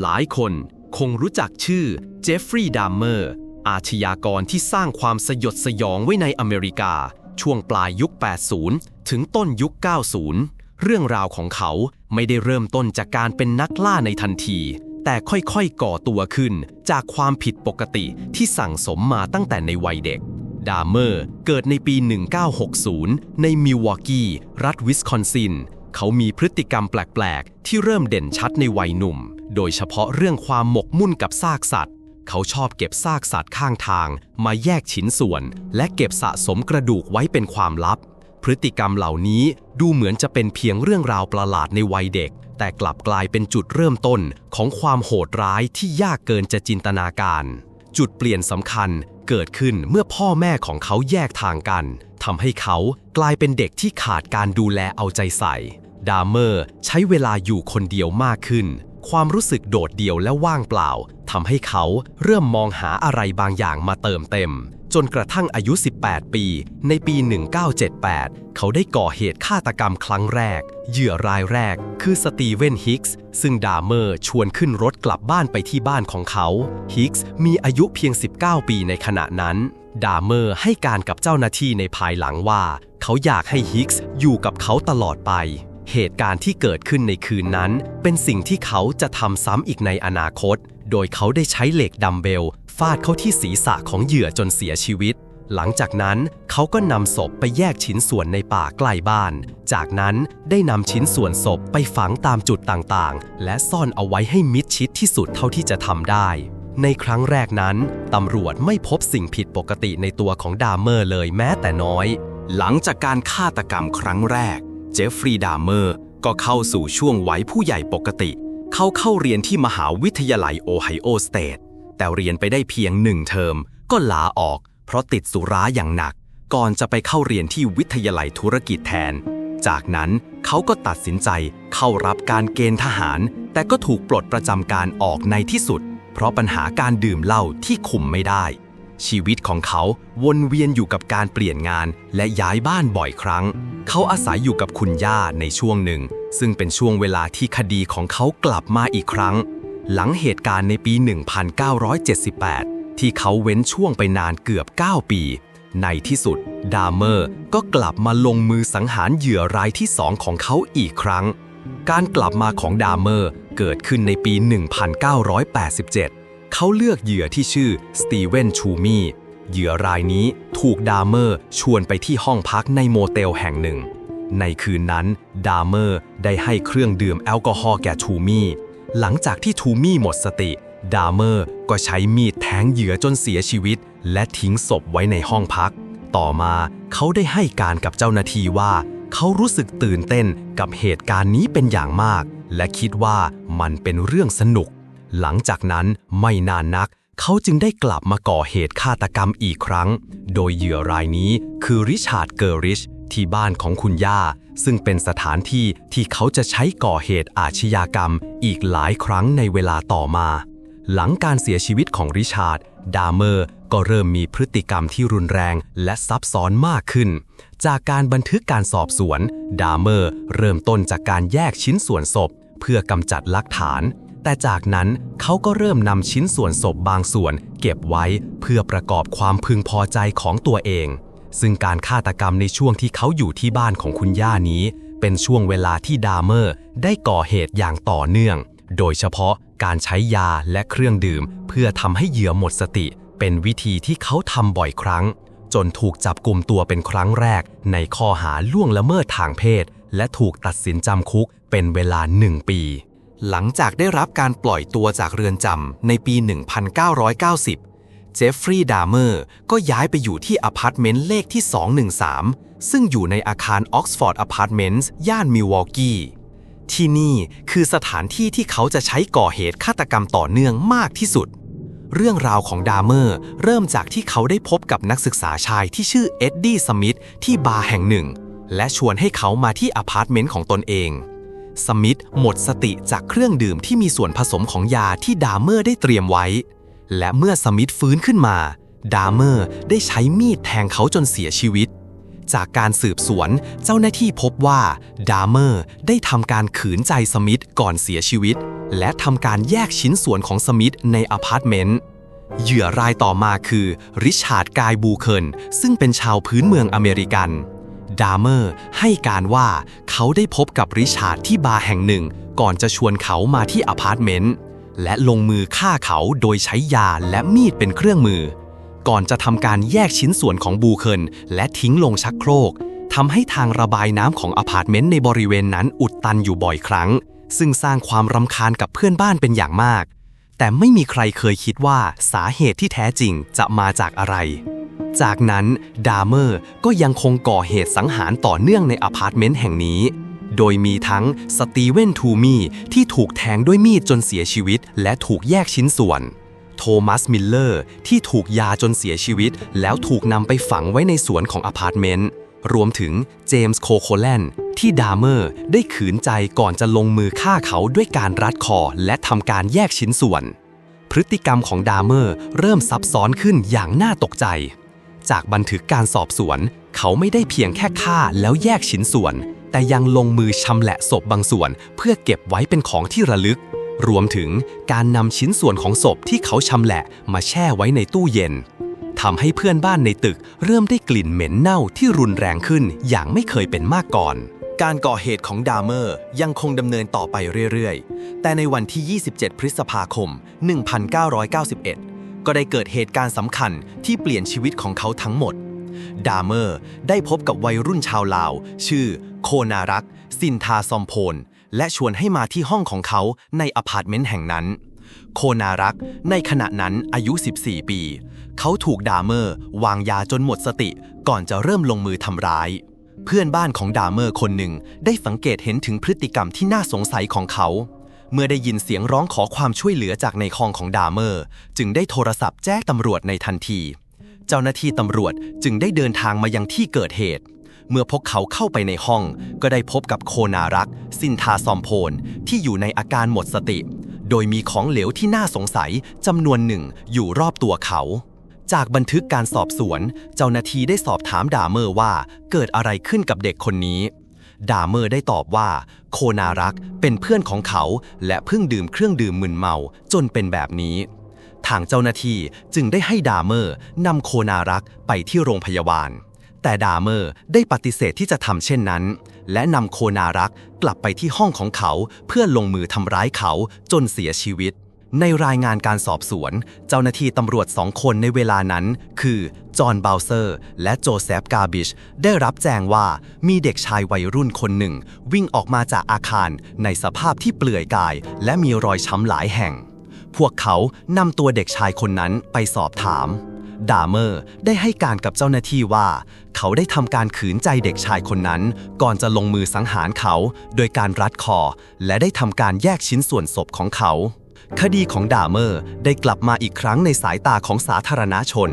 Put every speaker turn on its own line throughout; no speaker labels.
หลายคนคงรู้จักชื่อเจฟฟรีย์ดัมเมอร์ อาชญากรที่สร้างความสยดสยองไว้ในอเมริกา ช่วงปลายยุค 80 ถึงต้นยุค 90 เรื่องราวของเขาไม่ได้เริ่มต้นจากการเป็นนักล่าในทันที แต่ค่อยๆก่อตัวขึ้นจากความผิดปกติที่สั่งสมมาตั้งแต่ในวัยเด็ก ดามเมอร์ เกิดในปี 1960 ในมิลวอกกี้ รัฐวิสคอนซิน เขามีพฤติกรรมแปลก ๆ ที่เริ่มเด่นชัดในวัยหนุ่ม โดยเฉพาะเรื่องความหมกมุ่นกับซากสัตว์ เขาชอบเก็บซากสัตว์ข้างทาง มาแยกชิ้นส่วน และเก็บสะสมกระดูกไว้เป็นความลับ พฤติกรรมเหล่านี้ดูเหมือนจะเป็นเพียงเรื่องราวประหลาดในวัยเด็ก แต่กลับกลายเป็นจุดเริ่มต้นของความโหดร้ายที่ยากเกินจะจินตนาการ จุดเปลี่ยนสำคัญเกิดขึ้นเมื่อพ่อแม่ของเขาแยกทางกันทำให้เขากลายเป็นเด็กที่ขาดการดูแลเอาใจใส่ ดามเมอร์ใช้เวลาอยู่คนเดียวมากขึ้น ความรู้สึกโดดเดี่ยวและว่างเปล่าทำให้เขาเริ่มมองหาอะไรบางอย่างมาเติมเต็ม จนกระทั่งอายุ 18 ปี ในปี 1978 เขาได้ก่อเหตุฆาตกรรมครั้งแรก เหยื่อรายแรกคือสตีเวนฮิกส์ซึ่งดาเมอร์ชวนขึ้นรถกลับบ้านไปที่บ้านของเขา ฮิกส์มีอายุเพียง 19 ปีในขณะนั้นดาเมอร์ให้การกับเจ้าหน้าที่ในภายหลังว่า เขาอยากให้ฮิกส์อยู่กับเขาตลอดไป เหตุการณ์ที่เกิดขึ้นในคืนนั้น เป็นสิ่งที่เขาจะทำซ้ำอีกในอนาคต โดยเขาได้ใช้เหล็กดัมเบล ฟาดเข้าที่ศีรษะของเหยื่อจนเสียชีวิต หลังจากนั้นเขาก็นำศพไปแยกชิ้นส่วนในป่าใกล้บ้าน จากนั้นได้นำชิ้นส่วนศพไปฝังตามจุดต่างๆ และซ่อนเอาไว้ให้มิดชิดที่สุดเท่าที่จะทำได้ในครั้งแรกนั้น ตำรวจไม่พบสิ่งผิดปกติในตัวของดามเมอร์เลยแม้แต่น้อย
หลังจากการฆาตกรรมครั้งแรก เจฟฟรีย์ดามเมอร์ก็เข้าสู่ช่วงวัยผู้ใหญ่ปกติ เขาเข้าเรียนที่มหาวิทยาลัยโอไฮโอสเตทแต่เรียนไปได้เพียงหนึ่งเทอม ก็ลาออก เพราะติดสุราอย่างหนัก ก่อนจะไปเข้าเรียนที่วิทยาลัยธุรกิจแทน จากนั้นเขาก็ตัดสินใจเข้ารับการเกณฑ์ทหาร แต่ก็ถูกปลดประจำการออกในที่สุด เพราะปัญหาการดื่มเหล้าที่คุมไม่ได้ ชีวิตของเขาวนเวียนอยู่กับการเปลี่ยนงานและย้ายบ้านบ่อยครั้ง เขาอาศัยอยู่กับคุณย่าในช่วงหนึ่ง ซึ่งเป็นช่วงเวลาที่คดีของเขากลับมาอีกครั้ง หลังเหตุการณ์ในปี 1978 ที่เขาเว้นช่วงไปนานเกือบ 9 ปี ในที่สุด ดาเมอร์ก็กลับมาลงมือสังหารเหยื่อรายที่สองของเขาอีกครั้ง การกลับมาของดาเมอร์เกิดขึ้นในปี 1987 เขาเลือกเหยื่อที่ชื่อสตีเวนชูมี่ เหยื่อรายนี้ถูกดามเมอร์ชวนไปที่ห้องพักในโมเตลแห่งหนึ่ง ในคืนนั้น ดามเมอร์ได้ให้เครื่องดื่มแอลกอฮอล์แก่ทูมี่ หลังจากที่ทูมี่หมดสติ ดามเมอร์ก็ใช้มีดแทงเหยื่อจนเสียชีวิต และทิ้งศพไว้ในห้องพัก ต่อมาเขาได้ให้การกับเจ้าหน้าที่ว่า เขารู้สึกตื่นเต้นกับเหตุการณ์นี้เป็นอย่างมาก และคิดว่ามันเป็นเรื่องสนุกหลังจากนั้นไม่นานนัก เขาจึงได้กลับมาก่อเหตุฆาตกรรมอีกครั้ง โดยเหยื่อรายนี้คือริชาร์ดเกอริชที่บ้านของคุณย่า ซึ่งเป็นสถานที่ที่เขาจะใช้ก่อเหตุอาชญากรรมอีกหลายครั้งในเวลาต่อมา หลังการเสียชีวิตของริชาร์ดดามเมอร์ก็เริ่มมีพฤติกรรมที่รุนแรงและซับซ้อนมากขึ้น จากการบันทึกการสอบสวน ดามเมอร์เริ่มต้นจากการแยกชิ้นส่วนศพ เพื่อกำจัดหลักฐาน แต่จากนั้นเขาก็เริ่มนำชิ้นส่วนศพบางส่วน เก็บไว้เพื่อประกอบความพึงพอใจของตัวเอง ซึ่งการฆาตกรรมในช่วงที่เขาอยู่ที่บ้านของคุณย่านี้ เป็นช่วงเวลาที่ดามเมอร์ได้ก่อเหตุอย่างต่อเนื่อง โดยเฉพาะการใช้ยาและเครื่องดื่ม เพื่อทำให้เหยื่อหมดสติ เป็นวิธีที่เขาทำบ่อยครั้ง จนถูกจับกลุ่มตัวเป็นครั้งแรก ในข้อหาล่วงละเมิดทางเพศ และถูกตัดสินจำคุกเป็นเวลาหนึ่งปี
หลังจากได้รับการปล่อยตัวจากเรือนจำในปี 1990 เจฟฟรีย์ดามเมอร์ก็ย้ายไปอยู่ที่อพาร์ตเมนต์เลขที่ 213 ซึ่งอยู่ในอาคารออกซฟอร์ดอพาร์ตเมนต์ย่านมิลวอกกี้ที่นี่คือสถานที่ที่เขาจะใช้ก่อเหตุฆาตกรรมต่อเนื่องมากที่สุด เรื่องราวของดามเมอร์เริ่มจากที่เขาได้พบกับนักศึกษาชายที่ชื่อเอ็ดดี้สมิธที่บาร์แห่งหนึ่ง และชวนให้เขามาที่อพาร์ตเมนต์ของตนเอง สมิธหมดสติจากเครื่องดื่มที่มีส่วนผสมของยาที่ดามเมอร์ได้เตรียมไว้ และเมื่อสมิธฟื้นขึ้นมา ดามเมอร์ได้ใช้มีดแทงเขาจนเสียชีวิต จากการสืบสวนเจ้าหน้าที่พบว่า ดาเมอร์ได้ทำการขืนใจสมิธก่อนเสียชีวิต และทำการแยกชิ้นส่วนของสมิธในอพาร์ตเมนต์เหยื่อรายต่อมาคือ ริชาร์ดกายบูเคิลซึ่งเป็นชาวพื้นเมืองอเมริกัน ดาร์เมอร์ให้การว่าเขาได้พบกับริชาร์ดที่บาร์แห่งหนึ่ง ก่อนจะชวนเขามาที่อพาร์ตเมนต์และลงมือฆ่าเขาโดยใช้ยาและมีดเป็นเครื่องมือ ก่อนจะทำการแยกชิ้นส่วนของบูเคิลและทิ้งลงชักโครกทำให้ทางระบายน้ำของอพาร์ตเมนต์ในบริเวณนั้นอุดตันอยู่บ่อยครั้ง ซึ่งสร้างความรำคาญกับเพื่อนบ้านเป็นอย่างมาก แต่ไม่มีใครเคยคิดว่าสาเหตุที่แท้จริงจะมาจากอะไร จากนั้นดาเมอร์ก็ยังคงก่อเหตุสังหารต่อเนื่องในอพาร์ตเมนต์แห่งนี้ โดยมีทั้งสตีเวนทูมีที่ถูกแทงด้วยมีดจนเสียชีวิต และถูกแยกชิ้นส่วน โทมัสมิลเลอร์ที่ถูกยาจนเสียชีวิต แล้วถูกนำไปฝังไว้ในสวนของอพาร์ตเมนต์ รวมถึงเจมส์โคโคแลนที่ดาเมอร์ได้ขืนใจก่อนจะลงมือฆ่าเขาด้วยการรัดคอและทำการแยกชิ้นส่วน พฤติกรรมของดาเมอร์เริ่มซับซ้อนขึ้นอย่างน่าตกใจ จากบันทึกการสอบสวน เขาไม่ได้เพียงแค่ฆ่าแล้วแยกชิ้นส่วน แต่ยังลงมือชำแหละศพบางส่วน เพื่อเก็บไว้เป็นของที่ระลึก รวมถึงการนำชิ้นส่วนของศพที่เขาชำแหละมาแช่ไว้ในตู้เย็นทำให้เพื่อนบ้านในตึกเริ่มได้กลิ่นเหม็นเน่าที่รุนแรงขึ้นอย่างไม่เคยเป็นมาก่อน การก่อเหตุของดาเมอร์ยังคงดำเนินต่อไปเรื่อยๆ แต่ในวันที่ 27 พฤษภาคม 1991 ก็ได้เกิดเหตุการณ์สำคัญที่เปลี่ยนชีวิตของเขาทั้งหมด ดาเมอร์ได้พบกับวัยรุ่นชาวลาว ชื่อ โคนารัก ซินทาซอมโพนและชวนให้มาที่ห้องของเขาในอพาร์ตเมนต์แห่งนั้น โคนารักในขณะนั้นอายุ 14 ปี เขาถูกดาเมอร์วางยาจนหมดสติ ก่อนจะเริ่มลงมือทำร้ายเพื่อนบ้านของดาเมอร์คนหนึ่งได้สังเกตเห็นถึงพฤติกรรมที่น่าสงสัยของเขา เมื่อได้ยินเสียงร้องขอความช่วยเหลือจากในห้องของดาเมอร์ จึงได้โทรศัพท์แจ้งตำรวจในทันที เจ้าหน้าที่ตำรวจจึงได้เดินทางมายังที่เกิดเหตุ เมื่อพวกเขาเข้าไปในห้อง ก็ได้พบกับโคนารัก ซินทาซอมโพนที่อยู่ในอาการหมดสติ โดยมีของเหลวที่น่าสงสัยจำนวนหนึ่งอยู่รอบตัวเขา จากบันทึกการสอบสวน เจ้าหน้าที่ได้สอบถามดาเมอร์ว่าเกิดอะไรขึ้นกับเด็กคนนี้ ดาเมอร์ได้ตอบว่า โคนารักเป็นเพื่อนของเขา และเพิ่งดื่มเครื่องดื่มมึนเมาจนเป็นแบบนี้ ทางเจ้าหน้าที่จึงได้ให้ดาเมอร์นำโคนารักไปที่โรงพยาบาล แต่ดาเมอร์ได้ปฏิเสธที่จะทำเช่นนั้น และนำโคนารักกลับไปที่ห้องของเขาเพื่อลงมือทำร้ายเขาจนเสียชีวิต ในรายงานการสอบสวน เจ้าหน้าที่ตำรวจสองคนในเวลานั้น คือ จอห์นบาวเซอร์ และโจเซฟกาบิช ได้รับแจ้งว่ามีเด็กชายวัยรุ่นคนหนึ่ง วิ่งออกมาจากอาคารในสภาพที่เปลือยกาย และมีรอยช้ำหลายแห่ง พวกเขานำตัวเด็กชายคนนั้นไปสอบถามดาเมอร์ได้ให้การกับเจ้าหน้าที่ว่า เขาได้ทำการขืนใจเด็กชายคนนั้น ก่อนจะลงมือสังหารเขา โดยการรัดคอ และได้ทำการแยกชิ้นส่วนศพของเขา คดีของดาเมอร์ได้กลับมาอีกครั้งในสายตาของสาธารณชน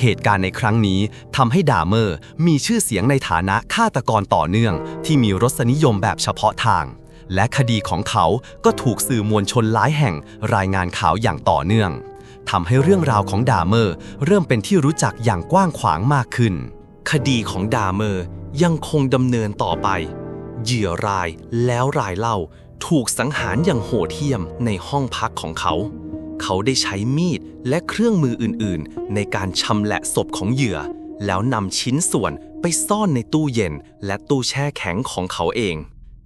เหตุการณ์ในครั้งนี้ทำให้ดาเมอร์มีชื่อเสียงในฐานะฆาตกรต่อเนื่อง ที่มีรสนิยมแบบเฉพาะทาง และคดีของเขาก็ถูกสื่อมวลชนหลายแห่งรายงานข่าวอย่างต่อเนื่องทำให้เรื่องราวของดาเมอร์เริ่มเป็นที่รู้จักอย่างกว้างขวางมากขึ้น คดีของดาเมอร์ยังคงดำเนินต่อไป เหยื่อรายแล้วรายเล่า ถูกสังหารอย่างโหดเหี้ยมในห้องพักของเขา เขาได้ใช้มีดและเครื่องมืออื่น ๆ ในการชำแหละศพของเหยื่อ แล้วนำชิ้นส่วนไปซ่อนในตู้เย็น และตู้แช่แข็งของเขาเอง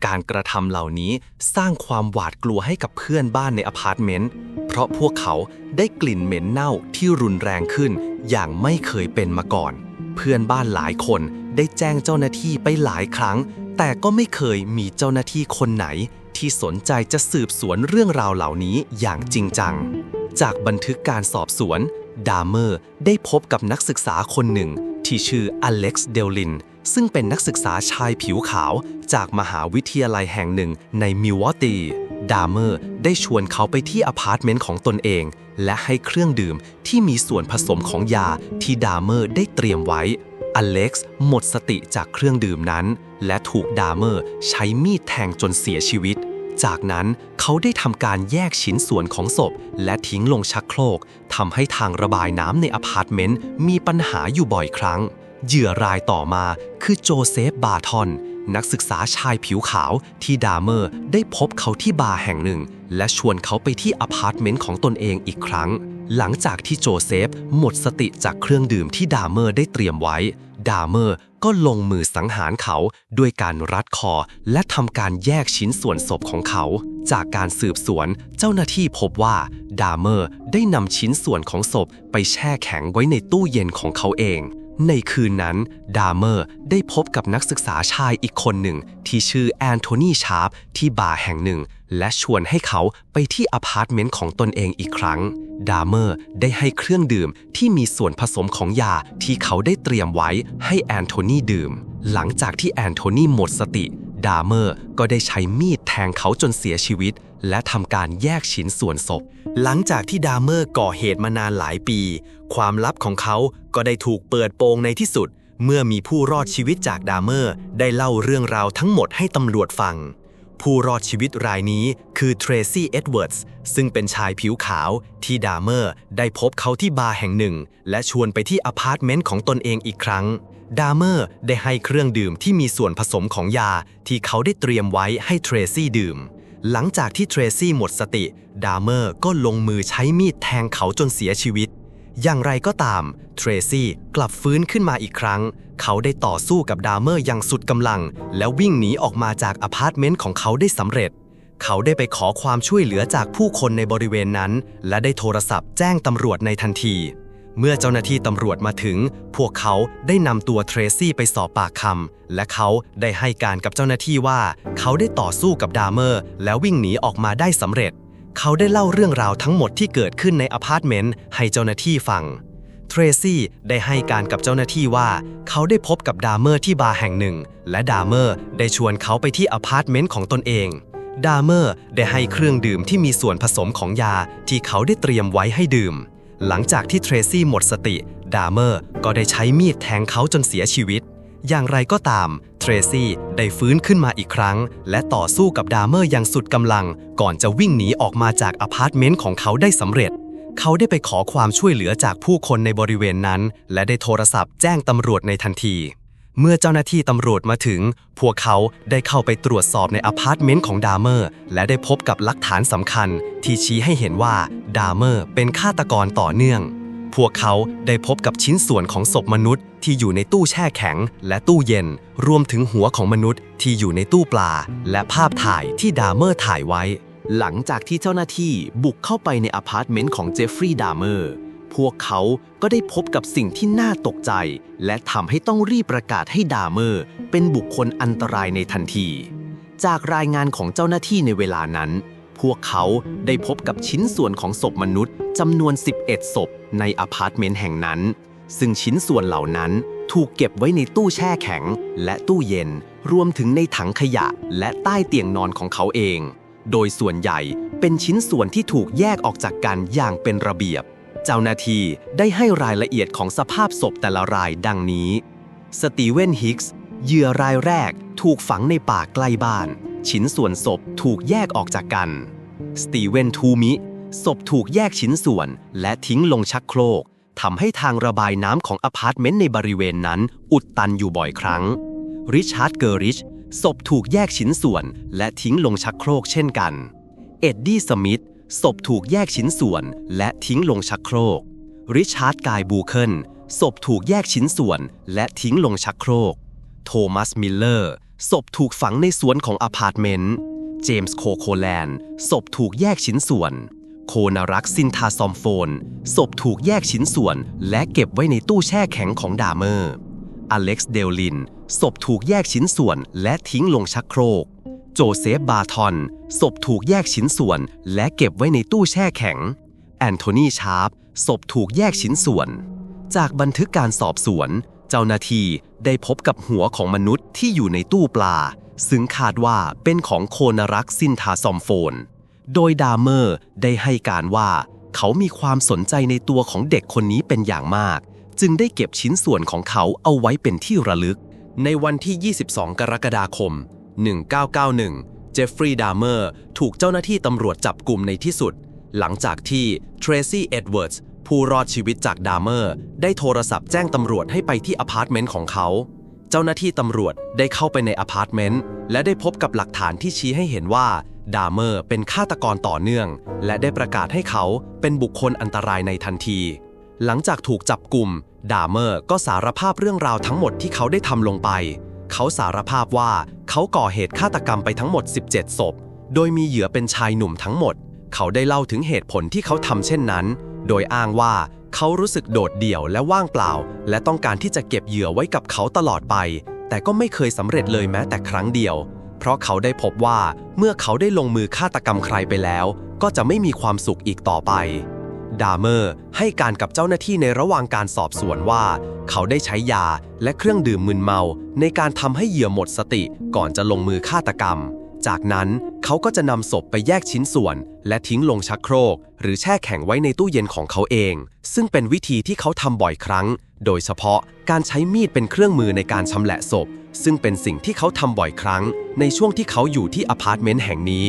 การกระทำเหล่านี้สร้างความหวาดกลัวให้กับเพื่อนบ้านในอพาร์ตเมนต์ เพราะพวกเขาได้กลิ่นเหม็นเน่าที่รุนแรงขึ้น อย่างไม่เคยเป็นมาก่อน เพื่อนบ้านหลายคนได้แจ้งเจ้าหน้าที่ไปหลายครั้ง แต่ก็ไม่เคยมีเจ้าหน้าที่คนไหน ที่สนใจจะสืบสวนเรื่องราวเหล่านี้อย่างจริงจัง จากบันทึกการสอบสวน ดาเมอร์ได้พบกับนักศึกษาคนหนึ่ง ที่ชื่ออเล็กซ์เดลลิน ซึ่งเป็นนักศึกษาชายผิวขาว จากมหาวิทยาลัยแห่งหนึ่งในมิวอตตีดาเมอร์ได้ชวนเขาไปที่อพาร์ตเมนต์ของตนเอง และให้เครื่องดื่มที่มีส่วนผสมของยาที่ดาเมอร์ได้เตรียมไว้ อเล็กซ์หมดสติจากเครื่องดื่มนั้น และถูกดาเมอร์ใช้มีดแทงจนเสียชีวิต จากนั้นเขาได้ทำการแยกชิ้นส่วนของศพ และทิ้งลงชักโครกทำให้ทางระบายน้ำในอพาร์ตเมนต์มีปัญหาอยู่บ่อยครั้ง เหยื่อรายต่อมาคือโจเซฟบาทอนนักศึกษาชายผิวขาวที่ดาเมอร์ได้พบเขาที่บาร์แห่งหนึ่ง และชวนเขาไปที่อพาร์ตเมนต์ของตนเองอีกครั้ง หลังจากที่โจเซฟหมดสติจากเครื่องดื่มที่ดาเมอร์ได้เตรียมไว้ ดาเมอร์ก็ลงมือสังหารเขาด้วยการรัดคอและทำการแยกชิ้นส่วนศพของเขา จากการสืบสวนเจ้าหน้าที่พบว่าดาเมอร์ได้นำชิ้นส่วนของศพไปแช่แข็งไว้ในตู้เย็นของเขาเอง ในคืนนั้น ดาเมอร์ได้พบกับนักศึกษาชายอีกคนหนึ่ง ที่ชื่อแอนโทนีชาร์ปที่บาร์แห่งหนึ่ง และชวนให้เขาไปที่อพาร์ตเมนต์ของตนเองอีกครั้ง ดาเมอร์ได้ให้เครื่องดื่มที่มีส่วนผสมของยาที่เขาได้เตรียมไว้ให้แอนโทนีดื่ม หลังจากที่แอนโทนีหมดสติ ดาเมอร์ก็ได้ใช้มีดแทงเขาจนเสียชีวิต และทำการแยกชิ้นส่วนศพ หลังจากที่ดาเมอร์ก่อเหตุมานานหลายปี ความลับของเขาก็ได้ถูกเปิดโปงในที่สุด เมื่อมีผู้รอดชีวิตจากดาเมอร์ได้เล่าเรื่องราวทั้งหมดให้ตำรวจฟัง ผู้รอดชีวิตรายนี้คือเทรซี่เอ็ดเวิร์ดส์ซึ่งเป็นชายผิวขาวที่ดาเมอร์ได้พบเขาที่บาร์แห่งหนึ่ง และชวนไปที่อพาร์ตเมนต์ของตนเองอีกครั้ง ดาเมอร์ได้ให้เครื่องดื่มที่มีส่วนผสมของยาที่เขาได้เตรียมไว้ให้เทรซี่ดื่ม หลังจากที่เทรซี่หมดสติ ดาเมอร์ก็ลงมือใช้มีดแทงเขาจนเสียชีวิต อย่างไรก็ตาม เทรซี่กลับฟื้นขึ้นมาอีกครั้ง เขาได้ต่อสู้กับดาเมอร์อย่างสุดกำลัง แล้ววิ่งหนีออกมาจากอพาร์ตเมนต์ของเขาได้สำเร็จ เขาได้ไปขอความช่วยเหลือจากผู้คนในบริเวณนั้น และได้โทรศัพท์แจ้งตำรวจในทันที เมื่อเจ้าหน้าที่ตำรวจมาถึง พวกเขาได้นำตัวเทรซี่ไปสอบปากคำและเขาได้ให้การกับเจ้าหน้าที่ว่า เขาได้ต่อสู้กับดาเมอร์ แล้ววิ่งหนีออกมาได้สำเร็จ เขาได้เล่าเรื่องราวทั้งหมดที่เกิดขึ้นในอพาร์ตเมนต์ให้เจ้าหน้าที่ฟัง เทรซี่ได้ให้การกับเจ้าหน้าที่ว่า เขาได้พบกับดาเมอร์ที่บาร์แห่งหนึ่ง และดาเมอร์ได้ชวนเขาไปที่อพาร์ตเมนต์ของตนเอง ดาเมอร์ได้ให้เครื่องดื่มที่มีส่วนผสมของยาที่เขาได้เตรียมไว้ให้ดื่ม หลังจากที่เทรซี่หมดสติ ดาเมอร์ก็ได้ใช้มีดแทงเขาจนเสียชีวิต อย่างไรก็ตาม เทรซี่ได้ฟื้นขึ้นมาอีกครั้ง และต่อสู้กับดาเมอร์อย่างสุดกำลัง ก่อนจะวิ่งหนีออกมาจากอพาร์ตเมนต์ของเขาได้สำเร็จ เขาได้ไปขอความช่วยเหลือจากผู้คนในบริเวณนั้น และได้โทรศัพท์แจ้งตำรวจในทันที เมื่อเจ้าหน้าที่ตำรวจมาถึง พวกเขาได้เข้าไปตรวจสอบในอพาร์ตเมนต์ของดาเมอร์และได้พบกับหลักฐานสำคัญ ที่ชี้ให้เห็นว่าดาเมอร์เป็นฆาตกรต่อเนื่อง พวกเขาได้พบกับชิ้นส่วนของศพมนุษย์ที่อยู่ในตู้แช่แข็งและตู้เย็น รวมถึงหัวของมนุษย์ที่อยู่ในตู้ปลา และภาพถ่ายที่ดาเมอร์ถ่ายไว้
หลังจากที่เจ้าหน้าที่บุกเข้าไปในอพาร์ตเมนต์ของเจฟฟรีย์ดาเมอร์ พวกเขาก็ได้พบกับสิ่งที่น่าตกใจ และทำให้ต้องรีบประกาศให้ดาเมอร์ เป็นบุคคลอันตรายในทันที จากรายงานของเจ้าหน้าที่ในเวลานั้น พวกเขาได้พบกับชิ้นส่วนของศพมนุษย์จำนวน 11 ศพ ในอพาร์ตเมนต์แห่งนั้น ซึ่งชิ้นส่วนเหล่านั้นถูกเก็บไว้ในตู้แช่แข็ง และตู้เย็น รวมถึงในถังขยะและใต้เตียงนอนของเขาเอง โดยส่วนใหญ่เป็นชิ้นส่วนที่ถูกแยกออกจากกันอย่างเป็นระเบียบ เจ้าหน้าที่ได้ให้รายละเอียดของสภาพศพแต่ละรายดังนี้ สตีเวนฮิกส์เหยื่อรายแรกถูกฝังในป่าใกล้บ้าน ชิ้นส่วนศพถูกแยกออกจากกัน สตีเวนทูมิ ศพถูกแยกชิ้นส่วน และทิ้งลงชักโครกทำให้ทางระบายน้ำของอพาร์ตเมนต์ในบริเวณนั้น อุดตันอยู่บ่อยครั้ง ริชาร์ดเกอริชศพถูกแยกชิ้นส่วน และทิ้งลงชักโครกเช่นกัน เอ็ดดี้สมิธศพถูกแยกชิ้นส่วน และทิ้งลงชักโครก ริชาร์ดกายบูเคิลศพถูกแยกชิ้นส่วน และทิ้งลงชักโครก โทมัสมิลเลอร์ศพถูกฝังในสวนของอพาร์ตเมนต์ เจมส์โคโคแลนด์ศพถูกแยกชิ้นส่วน โคนารักซินทาซอมโฟน ศพถูกแยกชิ้นส่วน และเก็บไว้ในตู้แช่แข็งของดาเมอร์ อเล็กซ์เดลลิน ศพถูกแยกชิ้นส่วน และทิ้งลงชักโครก โจเซฟบาทอน ศพถูกแยกชิ้นส่วน และเก็บไว้ในตู้แช่แข็ง แอนโทนีชาร์ป ศพถูกแยกชิ้นส่วน จากบันทึกการสอบสวน เจ้าหน้าที่ได้พบกับหัวของมนุษย์ที่อยู่ในตู้ปลา ซึ่งคาดว่าเป็นของโคนารักซินทาซอมโฟน โดยดาเมอร์ได้ให้การว่า เขามีความสนใจในตัวของเด็กคนนี้เป็นอย่างมาก จึงได้เก็บชิ้นส่วนของเขาเอาไว้เป็นที่ระลึก ในวันที่ 22 กรกฎาคม 1991 เจฟฟรีย์ดาเมอร์ถูกเจ้าหน้าที่ตำรวจจับกลุ่มในที่สุด หลังจากที่เทรซี่เอ็ดเวิร์ดส์ผู้รอดชีวิตจากดาเมอร์ ได้โทรศัพท์แจ้งตำรวจให้ไปที่อพาร์ตเมนต์ของเขา เจ้าหน้าที่ตำรวจได้เข้าไปในอพาร์ตเมนต์และได้พบกับหลักฐานที่ชี้ให้เห็นว่า ดาเมอร์เป็นฆาตกรต่อเนื่อง และได้ประกาศให้เขาเป็นบุคคลอันตรายในทันที หลังจากถูกจับกลุ่ม ดาเมอร์ก็สารภาพเรื่องราวทั้งหมดที่เขาได้ทำลงไป เขาสารภาพว่าเขาก่อเหตุฆาตกรรมไปทั้งหมด 17 ศพ โดยมีเหยื่อเป็นชายหนุ่มทั้งหมด เขาได้เล่าถึงเหตุผลที่เขาทำเช่นนั้น โดยอ้างว่าเขารู้สึกโดดเดี่ยวและว่างเปล่า และต้องการที่จะเก็บเหยื่อไว้กับเขาตลอดไป แต่ก็ไม่เคยสำเร็จเลยแม้แต่ครั้งเดียว เพราะเขาได้พบว่าเมื่อเขาได้ลงมือฆาตกรรมใครไปแล้ว ก็จะไม่มีความสุขอีกต่อไป ดามเมอร์ให้การกับเจ้าหน้าที่ในระหว่างการสอบสวนว่า เขาได้ใช้ยาและเครื่องดื่มมึนเมา ในการทำให้เหยื่อหมดสติก่อนจะลงมือฆาตกรรม จากนั้นเขาก็จะนำศพไปแยกชิ้นส่วน และทิ้งลงชักโครก หรือแช่แข็งไว้ในตู้เย็นของเขาเอง ซึ่งเป็นวิธีที่เขาทำบ่อยครั้ง โดยเฉพาะการใช้มีดเป็นเครื่องมือในการชำแหละศพ ซึ่งเป็นสิ่งที่เขาทำบ่อยครั้ง ในช่วงที่เขาอยู่ที่อพาร์ตเมนต์แห่งนี้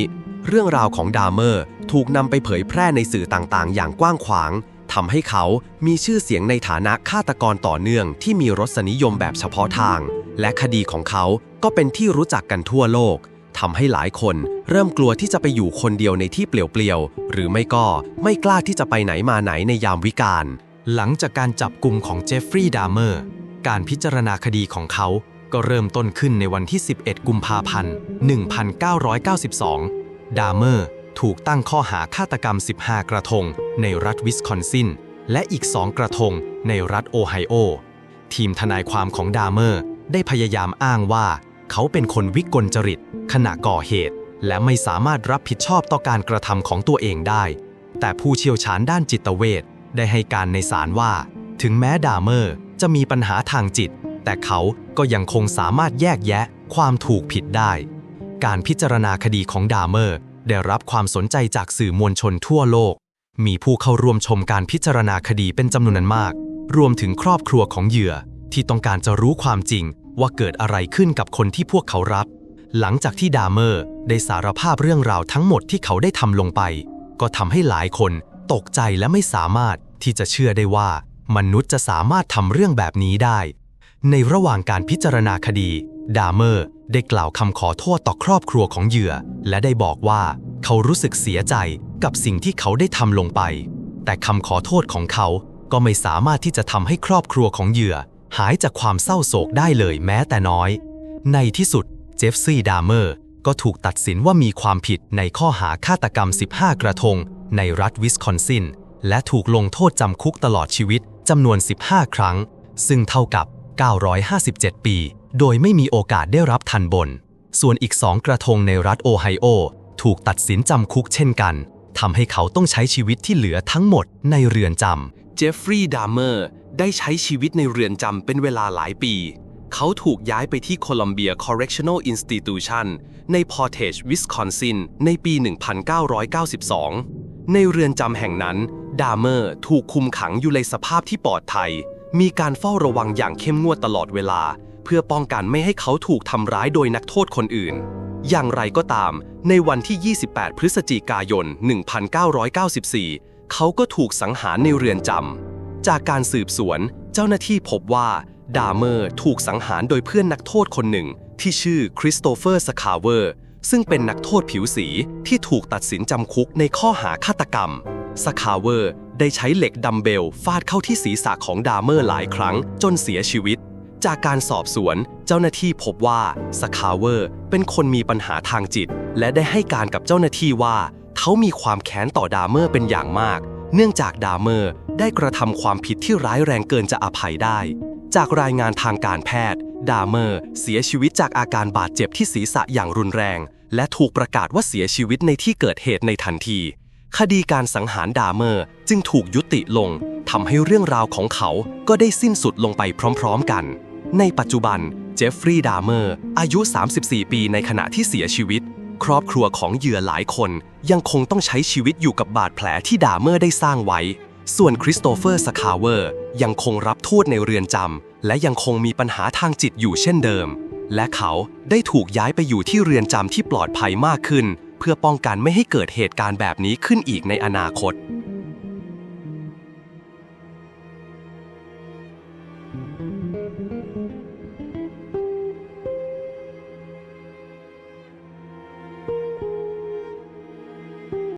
เรื่องราวของดามเมอร์ถูกนำไปเผยแพร่ในสื่อต่างๆ อย่างกว้างขวางทำให้เขามีชื่อเสียงในฐานะฆาตกรต่อเนื่องที่มีรสนิยมแบบเฉพาะทาง และคดีของเขาก็เป็นที่รู้จักกันทั่วโลกทำให้หลายคนเริ่มกลัวที่จะไปอยู่คนเดียวในที่เปลี่ยวๆ หรือไม่ก็ไม่กล้าที่จะไปไหนมาไหนในยามวิกาล
หลังจากการจับกลุ่มของเจฟฟรีย์ดามเมอร์ การพิจารณาคดีของเขาก็เริ่มต้นขึ้นในวันที่ 11 กุมภาพันธ์ 1992 ดามเมอร์ถูกตั้งข้อหาฆาตกรรม 15 กระทง ในรัฐวิสคอนซิน และอีก 2 กระทง ในรัฐโอไฮโอ ทีมทนายความของดามเมอร์ ได้พยายามอ้างว่า เขาเป็นคนวิกลจริต ขณะก่อเหตุ และไม่สามารถรับผิดชอบต่อการกระทำของตัวเองได้ แต่ผู้เชี่ยวชาญด้านจิตเวช ได้ให้การในศาลว่า ถึงแม้ดามเมอร์จะมีปัญหาทางจิต แต่เขาก็ยังคงสามารถแยกแยะความถูกผิดได้ การพิจารณาคดีของดามเมอร์ ได้รับความสนใจจากสื่อมวลชนทั่วโลก มีผู้เข้าร่วมชมการพิจารณาคดีเป็นจำนวนมาก รวมถึงครอบครัวของเหยื่อที่ต้องการจะรู้ความจริงว่าเกิดอะไรขึ้นกับคนที่พวกเขารักหลังจากที่ดามเมอร์ได้สารภาพเรื่องราวทั้งหมดที่เขาได้ทำลงไป ก็ทำให้หลายคนตกใจและไม่สามารถ ที่จะเชื่อได้ว่ามนุษย์จะสามารถทำเรื่องแบบนี้ได้ ในระหว่างการพิจารณาคดี ดามเมอร์ได้กล่าวคำขอโทษต่อครอบครัวของเหยื่อ และได้บอกว่าเขารู้สึกเสียใจกับสิ่งที่เขาได้ทำลงไป แต่คำขอโทษของเขาก็ไม่สามารถที่จะทำให้ครอบครัวของเหยื่อ หายจากความเศร้าโศกได้เลยแม้แต่น้อย ในที่สุดเจฟซี่ดามเมอร์ก็ถูกตัดสินว่ามีความผิดในข้อหาฆาตกรรม 15 กระทง ในรัฐวิสคอนซิน และถูกลงโทษจำคุกตลอดชีวิตจำนวน 15 ครั้ง ซึ่งเท่ากับ 957 ปี โดยไม่มีโอกาสได้รับทันบน ส่วนอีกสองกระทงในรัฐโอไฮโอ ถูกตัดสินจำคุกเช่นกันทำให้เขาต้องใช้ชีวิตที่เหลือทั้งหมดในเรือนจำ
เจฟฟรีย์ดามเมอร์ได้ใช้ชีวิตในเรือนจำเป็นเวลาหลายปี เขาถูกย้ายไปที่โคลัมเบีย Correctional Institution ใน Portage Wisconsin ในปี 1992 ในเรือนจำแห่งนั้น ดามเมอร์ถูกคุมขังอยู่ในสภาพที่ปลอดภัย มีการเฝ้าระวังอย่างเข้มงวดตลอดเวลา เพื่อป้องกันไม่ให้เขาถูกทำร้ายโดยนักโทษคนอื่น อย่างไรก็ตาม ในวันที่ 28 พฤศจิกายน 1994 เขาก็ถูกสังหารในเรือนจำ จากการสืบสวน เจ้าหน้าที่พบว่าดามเมอร์ถูกสังหารโดยเพื่อนนักโทษคนหนึ่ง ที่ชื่อคริสโตเฟอร์สคาเวอร์ ซึ่งเป็นนักโทษผิวสีที่ถูกตัดสินจำคุกในข้อหาฆาตกรรม สคาเวอร์ได้ใช้เหล็กดัมเบลฟาดเข้าที่ศีรษะของดามเมอร์หลายครั้งจนเสียชีวิต จากการสอบสวนเจ้าหน้าที่พบว่าสคาเวอร์เป็นคนมีปัญหาทางจิต และได้ให้การกับเจ้าหน้าที่ว่า เขามีความแค้นต่อดามเมอร์เป็นอย่างมาก เนื่องจากดามเมอร์ได้กระทำความผิดที่ร้ายแรงเกินจะอภัยได้ จากรายงานทางการแพทย์ ดามเมอร์เสียชีวิตจากอาการบาดเจ็บที่ศีรษะอย่างรุนแรง และถูกประกาศว่าเสียชีวิตในที่เกิดเหตุในทันที คดีการสังหารดาเมอร์จึงถูกยุติลงทำให้เรื่องราวของเขาก็ได้สิ้นสุดลงไปพร้อมๆกัน ในปัจจุบันเจฟฟรีย์ดาเมอร์อายุ 34 ปีในขณะที่เสียชีวิต ครอบครัวของเหยื่อหลายคน ยังคงต้องใช้ชีวิตอยู่กับบาดแผลที่ดาเมอร์ได้สร้างไว้ ส่วนคริสโตเฟอร์สคาเวอร์ยังคงรับโทษในเรือนจำและยังคงมีปัญหาทางจิตอยู่เช่นเดิม และเขาได้ถูกย้ายไปอยู่ที่เรือนจำที่ปลอดภัยมากขึ้น เพื่อป้องกันไม่ให้เกิดเหตุการณ์แบบนี้ขึ้นอีกในอนาคต